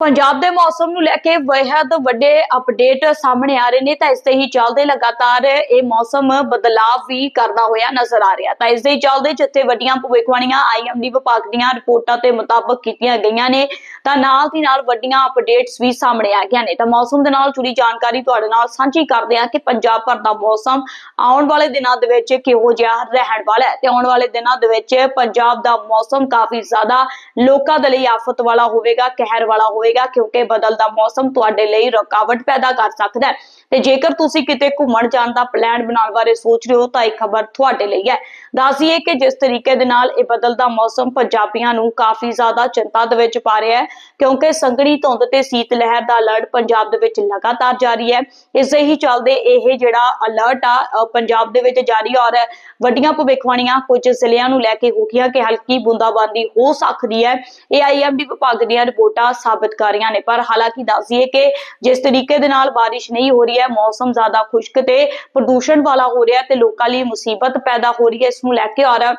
ਪੰਜਾਬ ਦੇ ਮੌਸਮ ਨੂੰ ਲੈ ਕੇ ਬੇहद ਵੱਡੇ ਅਪਡੇਟ ਸਾਹਮਣੇ ਆ ਰਹੇ ਨੇ, ਤਾਂ ਇਸ ਦੇ ਹੀ ਚੱਲਦੇ ਲਗਾਤਾਰ ਇਹ ਮੌਸਮ ਬਦਲਾਵ ਵੀ ਕਰਦਾ ਹੋਇਆ ਨਜ਼ਰ ਆ ਰਿਹਾ। ਤਾਂ ਇਸ ਦੇ ਚੱਲਦੇ ਜਿੱਥੇ ਵੱਡੀਆਂ ਭਵਿੱਖਬਾਣੀਆਂ ਆਈਐਮਡੀ ਵਿਭਾਗ ਦੀਆਂ ਰਿਪੋਰਟਾਂ ਤੇ ਮੁਤਾਬਕ ਕੀਤੀਆਂ ਗਈਆਂ ਨੇ, ਤਾਂ ਨਾਲ ਦੀ ਨਾਲ ਵੱਡੀਆਂ ਅਪਡੇਟਸ ਵੀ ਸਾਹਮਣੇ ਆ ਗਈਆਂ ਨੇ। ਤਾਂ ਮੌਸਮ ਦੇ ਨਾਲ ਜੁੜੀ ਜਾਣਕਾਰੀ ਤੁਹਾਡੇ ਨਾਲ ਸਾਂਝੀ ਕਰਦੇ ਹਾਂ ਕਿ ਪੰਜਾਬ ਭਰ ਦਾ ਮੌਸਮ ਆਉਣ ਵਾਲੇ ਦਿਨਾਂ ਦੇ ਵਿੱਚ ਕਿਹੋ ਜਿਹਾ ਰਹਿਣ ਵਾਲਾ ਹੈ। ਤੇ ਆਉਣ ਵਾਲੇ ਦਿਨਾਂ ਦੇ ਵਿੱਚ ਪੰਜਾਬ ਦਾ ਮੌਸਮ ਕਾਫੀ ਜ਼ਿਆਦਾ ਲੋਕਾਂ ਦੇ ਲਈ ਆਫਤ ਵਾਲਾ ਹੋਵੇਗਾ, ਕਹਿਰ ਵਾਲਾ ਹੋਵੇਗਾ। ਕਿਉਂਕਿ ਬਦਲਦਾ ਮੌਸਮ ਤੁਹਾਡੇ ਲਈ ਰੁਕਾਵਟ ਪੈਦਾ ਕਰ ਸਕਦਾ ਹੈ। ਤੇ ਜੇਕਰ ਤੁਸੀਂ ਕਿਤੇ ਘੁੰਮਣ ਜਾਣ ਦਾ ਪਲਾਨ ਬਣਾਉਣ ਬਾਰੇ ਸੋਚ ਰਹੇ ਹੋ ਤਾਂ ਇਹ ਖਬਰ ਤੁਹਾਡੇ ਲਈ ਹੈ। ਦੱਸੀਏ ਕਿ ਜਿਸ ਤਰੀਕੇ ਦੇ ਨਾਲ ਇਹ ਬਦਲਦਾ ਮੌਸਮ ਪੰਜਾਬੀਆਂ ਨੂੰ ਕਾਫੀ ਜ਼ਿਆਦਾ ਚਿੰਤਾ ਦੇ ਵਿੱਚ ਪਾ ਰਿਹਾ ਹੈ, ਕਿਉਂਕਿ ਸੰਘਣੀ ਧੁੰਦ ਤੇ ਸੀਤ ਲਹਿਰ ਦਾ ਅਲਰਟ ਪੰਜਾਬ ਦੇ ਵਿੱਚ ਲਗਾਤਾਰ ਜਾਰੀ ਹੈ। ਇਸੇ ਹੀ ਚੱਲਦੇ ਇਹ ਜਿਹੜਾ ਅਲਰਟ ਆ ਪੰਜਾਬ ਦੇ ਵਿੱਚ ਜਾਰੀ ਔਰ ਵੱਡੀਆਂ ਭਵਿੱਖਬਾਣੀਆਂ ਕੁਝ ਜ਼ਿਲ੍ਹਿਆਂ ਨੂੰ ਲੈ ਕੇ ਹੋਗੀਆਂ ਕਿ ਹਲਕੀ ਬੂੰਦਾਬਾਂਦੀ ਹੋ ਸਕਦੀ ਹੈ। ਇਹ ਆਈਐਮਡੀ ਵਿਭਾਗ ਦੀਆਂ ਰਿਪੋਰਟਾਂ ਸਾਬਤ ਕਰ ਰਹੀਆਂ ਨੇ, ਪਰ ਹਾਲਾਂਕਿ ਦੱਸੀਏ ਕਿ ਜਿਸ ਤਰੀਕੇ ਦੇ ਨਾਲ ਬਾਰਿਸ਼ ਨਹੀਂ ਹੋ ਰਹੀ ਹੈ, ਮੌਸਮ ਜ਼ਿਆਦਾ ਖੁਸ਼ਕ ਤੇ ਪ੍ਰਦੂਸ਼ਣ ਵਾਲਾ ਹੋ ਰਿਹਾ ਤੇ ਲੋਕਾਂ ਲਈ ਮੁਸੀਬਤ ਪੈਦਾ ਹੋ ਰਹੀ ਹੈ। ਇਸ ਨੂੰ ਲੈ ਕੇ ਔਰ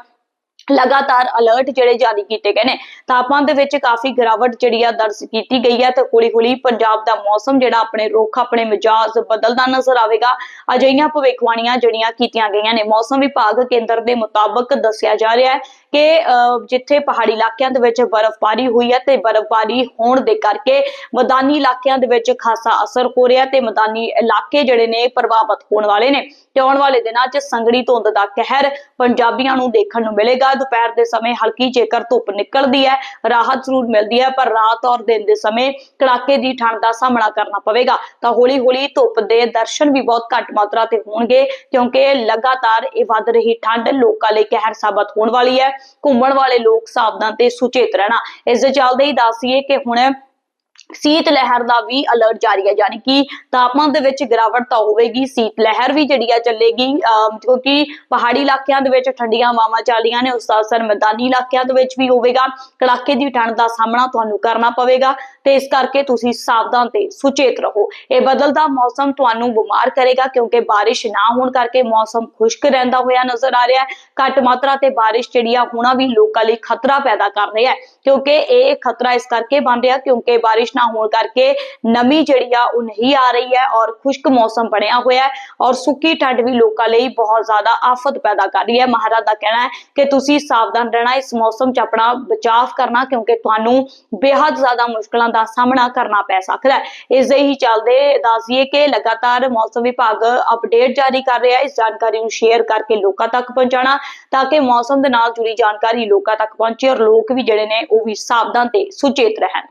ਲਗਾਤਾਰ ਅਲਰਟ ਜਿਹੜੇ ਜਾਰੀ ਕੀਤੇ ਗਏ ਨੇ। ਤਾਪਮਾਨ ਦੇ ਵਿੱਚ ਕਾਫੀ ਗਿਰਾਵਟ ਜਿਹੜੀ ਆ ਦਰਜ ਕੀਤੀ ਗਈ ਹੈ ਤੇ ਹੌਲੀ ਹੌਲੀ ਪੰਜਾਬ ਦਾ ਮੌਸਮ ਜਿਹੜਾ ਆਪਣੇ ਰੁੱਖ, ਆਪਣੇ ਮਿਜਾਜ਼ ਬਦਲਦਾ ਨਜ਼ਰ ਆਵੇਗਾ। ਅਜਿਹੀਆਂ ਭਵਿੱਖਬਾਣੀਆਂ ਜਿਹੜੀਆਂ ਕੀਤੀਆਂ ਗਈਆਂ ਨੇ, ਮੌਸਮ ਵਿਭਾਗ ਕੇਂਦਰ ਦੇ ਮੁਤਾਬਕ ਦੱਸਿਆ ਜਾ ਰਿਹਾ ਹੈ ਕਿ ਅਹ, ਜਿੱਥੇ ਪਹਾੜੀ ਇਲਾਕਿਆਂ ਦੇ ਵਿੱਚ ਬਰਫ਼ਬਾਰੀ ਹੋਈ ਹੈ ਤੇ ਬਰਫ਼ਬਾਰੀ ਹੋਣ ਦੇ ਕਰਕੇ ਮੈਦਾਨੀ ਇਲਾਕਿਆਂ ਦੇ ਵਿੱਚ ਖਾਸਾ ਅਸਰ ਹੋ ਰਿਹਾ ਤੇ ਮੈਦਾਨੀ ਇਲਾਕੇ ਜਿਹੜੇ ਨੇ ਪ੍ਰਭਾਵਿਤ ਹੋਣ ਵਾਲੇ ਨੇ। ਤੇ ਆਉਣ ਵਾਲੇ ਦਿਨਾਂ 'ਚ ਸੰਘਣੀ ਧੁੰਦ ਦਾ ਕਹਿਰ ਪੰਜਾਬੀਆਂ ਨੂੰ ਦੇਖਣ ਨੂੰ ਮਿਲੇਗਾ। ਦੁਪਹਿਰ ਦੇ ਸਮੇਂ ਹਲਕੀ ਜੇਕਰ ਧੁੱਪ ਨਿਕਲਦੀ ਹੈ ਰਾਹਤ ਜ਼ਰੂਰ ਮਿਲਦੀ ਹੈ ਪਰ ਰਾਤ ਔਰ ਦਿਨ ਦੇ ਸਮੇਂ ਕੜਾਕੇ ਦੀ ਠੰਡ ਦਾ ਸਾਹਮਣਾ ਕਰਨਾ ਪਵੇਗਾ। ਤਾਂ ਹੌਲੀ-ਹੌਲੀ ਧੁੱਪ ਦੇ ਦਰਸ਼ਨ ਵੀ ਬਹੁਤ ਘੱਟ ਮਾਤਰਾ ਤੇ ਹੋਣਗੇ ਕਿਉਂਕਿ ਲਗਾਤਾਰ ਇਹ ਵੱਧ ਰਹੀ ਠੰਡ ਲੋਕਾਂ ਲਈ ਕਹਿਰ ਸਾਬਤ ਹੋਣ ਵਾਲੀ ਹੈ। ਘੁੰਮਣ ਵਾਲੇ ਲੋਕ ਸਾਵਧਾਨ ਤੇ ਸੁਚੇਤ ਰਹਿਣਾ। ਇਸ ਦੇ ਚੱਲਦੇ ਹੀ ਦੱਸੀਏ ਕਿ ਹੁਣ ਸੀਤ ਲਹਿਰ ਦਾ ਵੀ ਅਲਰਟ ਜਾਰੀ ਹੈ। ਯਾਨੀ ਕਿ ਤਾਪਮਾਨ ਦੇ ਵਿੱਚ ਗਿਰਾਵਟ ਤਾਂ ਹੋਵੇਗੀ, ਸੀਤ ਲਹਿਰ ਵੀ ਜਿਹੜੀ ਆ ਚੱਲੇਗੀ। ਅਮ ਕਿਉਂਕਿ ਪਹਾੜੀ ਇਲਾਕਿਆਂ ਦੇ ਵਿੱਚ ਠੰਡੀਆਂ ਹਵਾਵਾਂ ਚੱਲੀਆਂ ਨੇ, ਉਸ ਦਾ ਅਸਰ ਮੈਦਾਨੀ ਇਲਾਕਿਆਂ ਦੇ ਵਿੱਚ ਵੀ ਹੋਵੇਗਾ। ਕੜਾਕੇ ਦੀ ਠੰਡ ਦਾ ਸਾਹਮਣਾ ਤੁਹਾਨੂੰ ਕਰਨਾ ਪਵੇਗਾ। ਤੇ ਇਸ ਕਰਕੇ ਤੁਸੀਂ ਸਾਵਧਾਨ ਤੇ ਸੁਚੇਤ ਰਹੋ। ਇਹ ਬਦਲਦਾ ਮੌਸਮ ਤੁਹਾਨੂੰ ਬਿਮਾਰ ਕਰੇਗਾ ਕਿਉਂਕਿ ਬਾਰਿਸ਼ ਨਾ ਹੋਣ ਕਰਕੇ ਮੌਸਮ ਖੁਸ਼ਕ ਰਹਿੰਦਾ ਹੋਇਆ ਨਜ਼ਰ ਆ ਰਿਹਾ ਹੈ। ਘੱਟ ਮਾਤਰਾ ਤੇ ਬਾਰਿਸ਼ ਜਿਹੜੀ ਆ, ਹੋਣਾ ਵੀ ਲੋਕਾਂ ਲਈ ਖਤਰਾ ਪੈਦਾ ਕਰ ਰਿਹਾ ਹੈ। ਕਿਉਂਕਿ ਇਹ ਖਤਰਾ ਇਸ ਕਰਕੇ ਬਣ ਰਿਹਾ ਕਿਉਂਕਿ ਬਾਰਿਸ਼ ਨਾ ਹੋਣ ਕਰਕੇ ਨਮੀ ਜਿਹੜੀ ਆ, ਉਹ ਨਹੀਂ ਆ ਰਹੀ ਹੈ ਔਰ ਖੁਸ਼ਕ ਮੌਸਮ ਬਣਿਆ ਹੋਇਆ ਹੈ ਔਰ ਸੁੱਕੀ ਠੰਡ ਵੀ ਲੋਕਾਂ ਲਈ ਬਹੁਤ ਜ਼ਿਆਦਾ ਆਫਤ ਪੈਦਾ ਕਰ ਰਹੀ ਹੈ। ਮਹਾਰਾਜ ਦਾ ਕਹਿਣਾ ਹੈ ਕਿ ਤੁਸੀਂ ਸਾਵਧਾਨ ਰਹਿਣਾ, ਇਸ ਮੌਸਮ 'ਚ ਆਪਣਾ ਬਚਾਅ ਕਰਨਾ ਕਿਉਂਕਿ ਤੁਹਾਨੂੰ ਬੇहद ਜ਼ਿਆਦਾ ਮੁਸ਼ਕਲਾਂ ਦਾ ਸਾਹਮਣਾ ਕਰਨਾ ਪੈ ਸਕਦਾ ਹੈ। ਇਸ ਦੇ ਹੀ ਚੱਲਦੇ ਦੱਸੀਏ ਕਿ ਲਗਾਤਾਰ ਮੌਸਮ ਵਿਭਾਗ ਅਪਡੇਟ ਜਾਰੀ ਕਰ ਰਿਹਾ ਹੈ। ਇਸ ਜਾਣਕਾਰੀ ਨੂੰ ਸ਼ੇਅਰ ਕਰਕੇ ਲੋਕਾਂ ਤੱਕ ਪਹੁੰਚਾਉਣਾ ਤਾਂ ਕਿ ਮੌਸਮ ਦੇ ਨਾਲ ਜੁੜੀ ਜਾਣਕਾਰੀ ਲੋਕਾਂ ਤੱਕ ਪਹੁੰਚੇ ਔਰ ਲੋਕ ਵੀ ਜਿਹੜੇ ਨੇ ਉਹ ਵੀ ਸਾਵਧਾਨ ਤੇ ਸੁਚੇਤ ਰਹਿਣ।